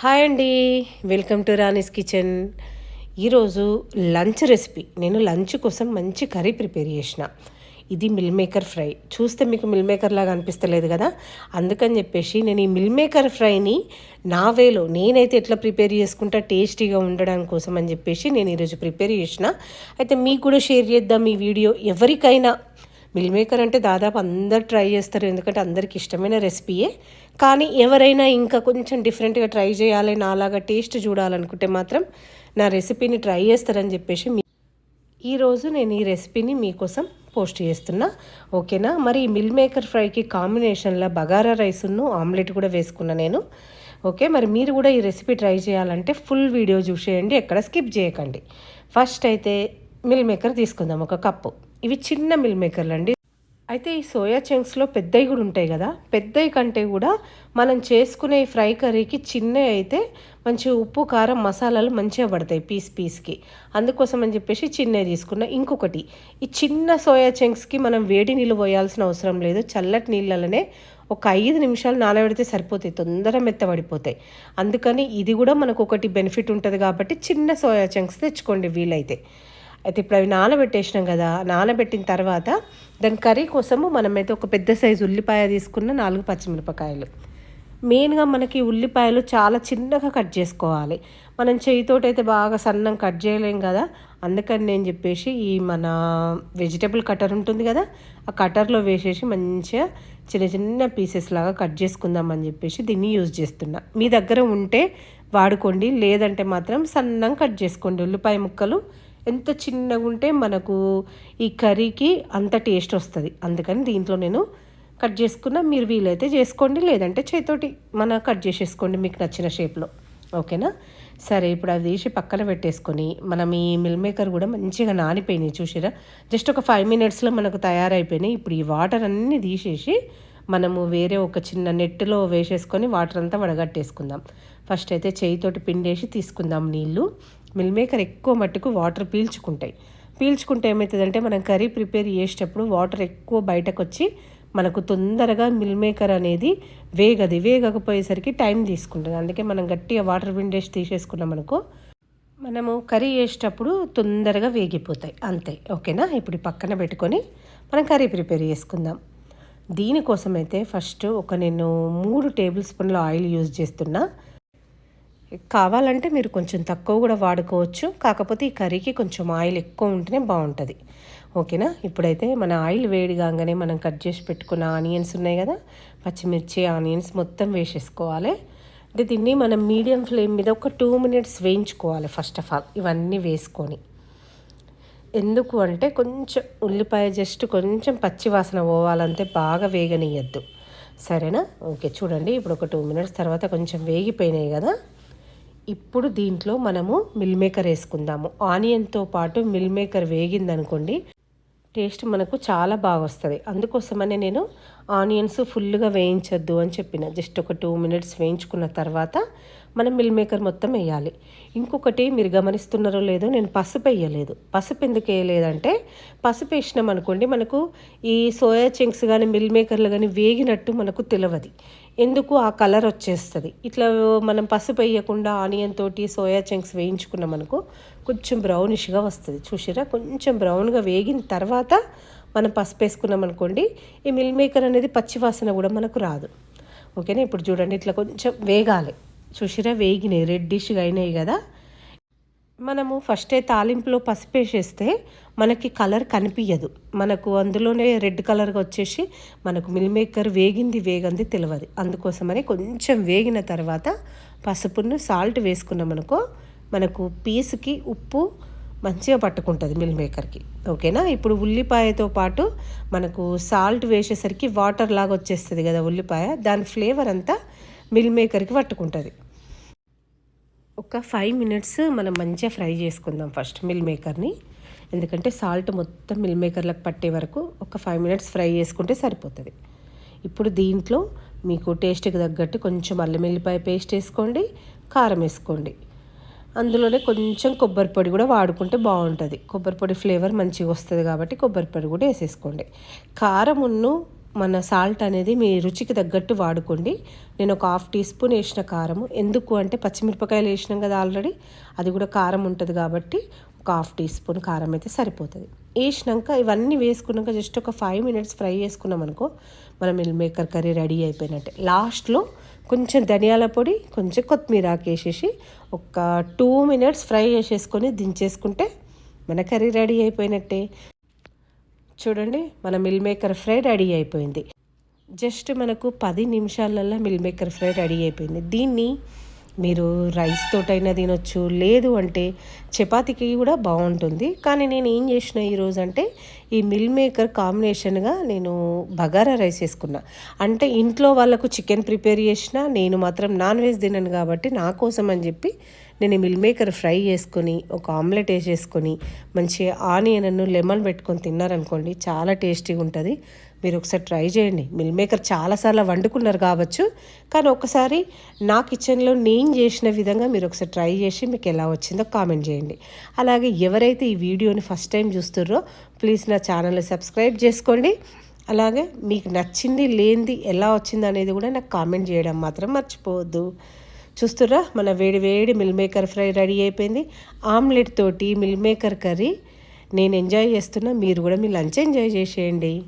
Hi అండి. Welcome to Rani's kitchen. ఈరోజు lunch recipe. నేను లంచ్ కోసం మంచి కర్రీ ప్రిపేర్ చేసిన. ఇది మిల్ మేకర్ ఫ్రై. చూస్తే మీకు మిల్ మేకర్ లాగా అనిపిస్తలేదు కదా? అందుకని చెప్పేసి నేను ఈ మిల్ మేకర్ ఫ్రైని నా వేలో నేనైతే ఎట్లా ప్రిపేర్ చేసుకుంటా టేస్టీగా ఉండడం కోసం అని చెప్పేసి నేను ఈరోజు ప్రిపేర్ చేసిన. అయితే మీకు కూడా షేర్ చేద్దాం ఈ వీడియో. ఎవరికైనా మిల్ మేకర్ అంటే దాదాపు అందరు ట్రై చేస్తారు ఎందుకంటే అందరికి ఇష్టమైన రెసిపీయే. కానీ ఎవరైనా ఇంకా కొంచెం డిఫరెంట్గా ట్రై చేయాలి నాలాగా టేస్ట్ చూడాలనుకుంటే మాత్రం నా రెసిపీని ట్రై చేస్తారని చెప్పేసి మీ ఈరోజు నేను ఈ రెసిపీని మీకోసం పోస్ట్ చేస్తున్నా. ఓకేనా? మరి ఈ మిల్ మేకర్ ఫ్రైకి కాంబినేషన్లో బగారా రైస్ను ఆమ్లెట్ కూడా వేసుకున్నా నేను. ఓకే? మరి మీరు కూడా ఈ రెసిపీ ట్రై చేయాలంటే ఫుల్ వీడియో చూసేయండి ఎక్కడ స్కిప్ చేయకండి. ఫస్ట్ అయితే మిల్ మేకర్ తీసుకుందాం ఒక కప్పు. ఇవి చిన్న మిల్ మేకర్లు అండి అయితే ఈ సోయా చంక్స్లో పెద్దవి కూడా ఉంటాయి కదా పెద్దవి కంటే కూడా మనం చేసుకునే ఫ్రై కర్రీకి చిన్నవి అయితే మంచి ఉప్పు కారం మసాలాలు మంచిగా పడతాయి పీస్ పీస్కి. అందుకోసం అని చెప్పేసి చిన్నవి తీసుకున్న. ఇంకొకటి ఈ చిన్న సోయా చంక్స్కి మనం వేడి నీళ్ళు పోయాల్సిన అవసరం లేదు. చల్లటి నీళ్ళలోనే ఒక ఐదు నిమిషాలు నానబెడితే సరిపోతాయి తొందర మెత్తబడిపోతాయి. అందుకని ఇది కూడా మనకు ఒకటి బెనిఫిట్ ఉంటుంది కాబట్టి చిన్న సోయా చంక్స్ తెచ్చుకోండి వీలైతే. అయితే ఇప్పుడు అవి నానబెట్టేసినాం కదా నానబెట్టిన తర్వాత దాని కర్రీ కోసము మనమైతే ఒక పెద్ద సైజు ఉల్లిపాయ తీసుకున్న నాలుగు పచ్చిమిరపకాయలు. మెయిన్గా మనకి ఉల్లిపాయలు చాలా చిన్నగా కట్ చేసుకోవాలి. మనం చేయితోటైతే అయితే బాగా సన్నం కట్ చేయలేం కదా అందుకని నేను చెప్పేసి ఈ మన వెజిటబుల్ కటర్ ఉంటుంది కదా ఆ కటర్లో వేసేసి మంచిగా చిన్న చిన్న పీసెస్ లాగా కట్ చేసుకుందాం అని చెప్పేసి దీన్ని యూజ్ చేస్తున్నా. మీ దగ్గర ఉంటే వాడుకోండి లేదంటే మాత్రం సన్నం కట్ చేసుకోండి. ఉల్లిపాయ ముక్కలు ఎంత చిన్నగా ఉంటే మనకు ఈ కర్రీకి అంత టేస్ట్ వస్తుంది. అందుకని దీంట్లో నేను కట్ చేసుకున్న. మీరు వీలైతే చేసుకోండి లేదంటే చేతోటి మన కట్ చేసేసుకోండి మీకు నచ్చిన షేప్లో. ఓకేనా? సరే ఇప్పుడు అది తీసి పక్కన పెట్టేసుకొని మనం ఈ మిల్ మేకర్ కూడా మంచిగా నానిపోయినాయి చూసిరా? జస్ట్ ఒక ఫైవ్ మినిట్స్లో మనకు తయారైపోయినాయి. ఇప్పుడు ఈ వాటర్ అన్నీ తీసేసి మనము వేరే ఒక చిన్న నెట్లో వేసేసుకొని వాటర్ అంతా వడగట్టేసుకుందాం. ఫస్ట్ అయితే చేయితోటి పిండేసి తీసుకుందాం నీళ్ళు. మిల్ మేకర్ ఎక్కువ మట్టుకు వాటర్ పీల్చుకుంటాయి. పీల్చుకుంటే ఏమవుతుందంటే మనం కర్రీ ప్రిపేర్ చేసేటప్పుడు వాటర్ ఎక్కువ బయటకు వచ్చి మనకు తొందరగా మిల్ మేకర్ అనేది వేగది వేగకపోయేసరికి టైం తీసుకుంటుంది. అందుకే మనం గట్టిగా వాటర్ విండేసి తీసేసుకున్నాం అనుకో మనము కర్రీ చేసేటప్పుడు తొందరగా వేగిపోతాయి. అంతే ఓకేనా? ఇప్పుడు పక్కన పెట్టుకొని మనం కర్రీ ప్రిపేర్ చేసుకుందాం. దీనికోసం అయితే ఫస్ట్ ఒక నేను మూడు టేబుల్ స్పూన్ల ఆయిల్ యూజ్ చేస్తున్నా. కావాలంటే మీరు కొంచెం తక్కువ కూడా వాడుకోవచ్చు. కాకపోతే ఈ కర్రీకి కొంచెం ఆయిల్ ఎక్కువ ఉంటేనే బాగుంటుంది. ఓకేనా? ఇప్పుడైతే మన ఆయిల్ వేడి కాగానే మనం కట్ చేసి పెట్టుకున్న ఆనియన్స్ ఉన్నాయి కదా? పచ్చిమిర్చి ఆనియన్స్ మొత్తం వేసేసుకోవాలి. అంటే దీన్ని మనం మీడియం ఫ్లేమ్ మీద ఒక టూ మినిట్స్ వేయించుకోవాలి ఫస్ట్ ఆఫ్ ఆల్. ఇవన్నీ వేసుకొని. ఎందుకు అంటే కొంచెం ఉల్లిపాయ జస్ట్ కొంచెం పచ్చి వాసన పోవాలంటే బాగా వేగనియద్దు సరేనా? ఓకే చూడండి. ఇప్పుడు ఒక టూ మినిట్స్ తర్వాత కొంచెం వేగిపోయినాయి కదా? ఇప్పుడు దీంట్లో మనము మిల్ మేకర్ వేసుకుందాము. ఆనియన్తో పాటు మిల్ మేకర్ వేగిందనుకోండి టేస్ట్ మనకు చాలా బాగా వస్తుంది. అందుకోసమనే నేను ఆనియన్స్ ఫుల్గా వేయించొద్దు అని చెప్పిన. జస్ట్ ఒక టూ మినిట్స్ వేయించుకున్న తర్వాత మనం మిల్ మేకర్ మొత్తం వేయాలి. ఇంకొకటి మీరు గమనిస్తున్నారో లేదో నేను పసుపు వేయలేదు. పసుపు ఎందుకు వేయలేదంటే పసుపు వేసినాం అనుకోండి మనకు ఈ సోయా చింక్స్ కానీ మిల్ మేకర్లు కానీ వేగినట్టు మనకు తెలియదు ఎందుకు ఆ కలర్ వచ్చేస్తుంది? ఇట్లా మనం పసుపు వేయకుండా ఆనియన్ తోటి సోయా చంక్స్ వేయించుకున్నాం అనుకో కొంచెం బ్రౌనిష్గా వస్తుంది. చూసిరా కొంచెం బ్రౌన్గా వేగిన తర్వాత మనం పసుపు వేసుకున్నాం అనుకోండి ఈ మిల్ మేకర్ అనేది పచ్చివాసన కూడా మనకు రాదు. ఓకేనా? ఇప్పుడు చూడండి ఇట్లా కొంచెం వేగాలి. చూసిరా వేగినాయి రెడ్డిష్గా అయినాయి కదా. మనము ఫస్టే తాలింపులో పసుపు వేసేస్తే మనకి కలర్ కనిపించదు మనకు అందులోనే రెడ్ కలర్గా వచ్చేసి మనకు మిల్ మేకర్ వేగింది వేగంది తెలియదు అందుకోసమని కొంచెం వేగిన తర్వాత పసుపును సాల్ట్ వేసుకున్నాం అనుకో మనకు పీసుకి ఉప్పు మంచిగా పట్టుకుంటుంది మిల్ మేకర్కి ఓకేనా ఇప్పుడు ఉల్లిపాయతో పాటు మనకు సాల్ట్ వేసేసరికి వాటర్ లాగా వచ్చేస్తుంది కదా ఉల్లిపాయ దాని ఫ్లేవర్ అంతా మిల్ మేకర్కి పట్టుకుంటుంది. ఒక ఫైవ్ మినిట్స్ మనం మంచిగా ఫ్రై చేసుకుందాం ఫస్ట్ మిల్ మేకర్ని ఎందుకంటే సాల్ట్ మొత్తం మిల్ మేకర్లకు పట్టే వరకు ఒక ఫైవ్ మినిట్స్ ఫ్రై చేసుకుంటే సరిపోతుంది. ఇప్పుడు దీంట్లో మీకు టేస్ట్కి తగ్గట్టు కొంచెం అల్లం వెల్లిపాయ పేస్ట్ వేసుకోండి కారం వేసుకోండి. అందులోనే కొంచెం కొబ్బరి పొడి కూడా వాడుకుంటే బాగుంటుంది. కొబ్బరి పొడి ఫ్లేవర్ మంచిగా వస్తుంది కాబట్టి కొబ్బరి పొడి కూడా వేసేసుకోండి. కారం ఉన్ను మన సాల్ట్ అనేది మీ రుచికి తగ్గట్టు వాడుకోండి. నేను ఒక హాఫ్ టీ స్పూన్ వేసిన కారము. ఎందుకు అంటే పచ్చిమిరపకాయలు వేసినాం కదా ఆల్రెడీ అది కూడా కారం ఉంటుంది కాబట్టి ఒక హాఫ్ టీ స్పూన్ కారం అయితే సరిపోతుంది. వేసినాక ఇవన్నీ వేసుకున్నాక జస్ట్ ఒక ఫైవ్ మినిట్స్ ఫ్రై చేసుకున్నాం అనుకో మన మిల్ మేకర్ కర్రీ రెడీ అయిపోయినట్టే. లాస్ట్లో కొంచెం ధనియాల పొడి కొంచెం కొత్తిమీర వేసేసి ఒక టూ మినిట్స్ ఫ్రై చేసేసుకొని దించేసుకుంటే మన కర్రీ రెడీ అయిపోయినట్టే. చూడండి మన మిల్ మేకర్ ఫ్రై రెడీ అయిపోయింది. జస్ట్ మనకు పది నిమిషాలల్లో మిల్ మేకర్ ఫ్రై రెడీ అయిపోయింది. దీన్ని మీరు రైస్ తోటైనా తినొచ్చు లేదు అంటే చపాతీకి కూడా బాగుంటుంది. కానీ నేను ఏం చేసిన ఈరోజు అంటే ఈ మిల్ మేకర్ కాంబినేషన్గా నేను బగారా రైస్ వేసుకున్నా అంటే ఇంట్లో వాళ్ళకు చికెన్ ప్రిపేర్ చేసిన నేను మాత్రం నాన్ వెజ్ తినను కాబట్టి నా కోసం అని చెప్పి నేను మిల్ మేకర్ ఫ్రై చేసుకొని ఒక ఆమ్లెట్ వేసేసుకొని మంచిగా ఆనియన్ లెమన్ పెట్టుకొని తిన్నారనుకోండి చాలా టేస్టీగా ఉంటుంది. మీరు ఒకసారి ట్రై చేయండి. మిల్ మేకర్ చాలాసార్లు వండుకున్నారు కావచ్చు కానీ ఒకసారి నా కిచెన్లో నేను చేసిన విధంగా మీరు ఒకసారి ట్రై చేసి మీకు ఎలా వచ్చిందో కామెంట్ చేయండి. అలాగే ఎవరైతే ఈ వీడియోని ఫస్ట్ టైం చూస్తుర్రో ప్లీజ్ నా ఛానల్ని సబ్స్క్రైబ్ చేసుకోండి. అలాగే మీకు నచ్చింది లేనిది ఎలా వచ్చింది అనేది కూడా నాకు కామెంట్ చేయడం మాత్రం మర్చిపోవద్దు. చూస్తురా మన వేడి వేడి మిల్ మేకర్ ఫ్రై రెడీ అయిపోయింది. ఆమ్లెట్ తోటి మిల్ మేకర్ కర్రీ నేను ఎంజాయ్ చేస్తున్నా. మీరు కూడా మీ లంచ్ ఎంజాయ్ చేసేయండి.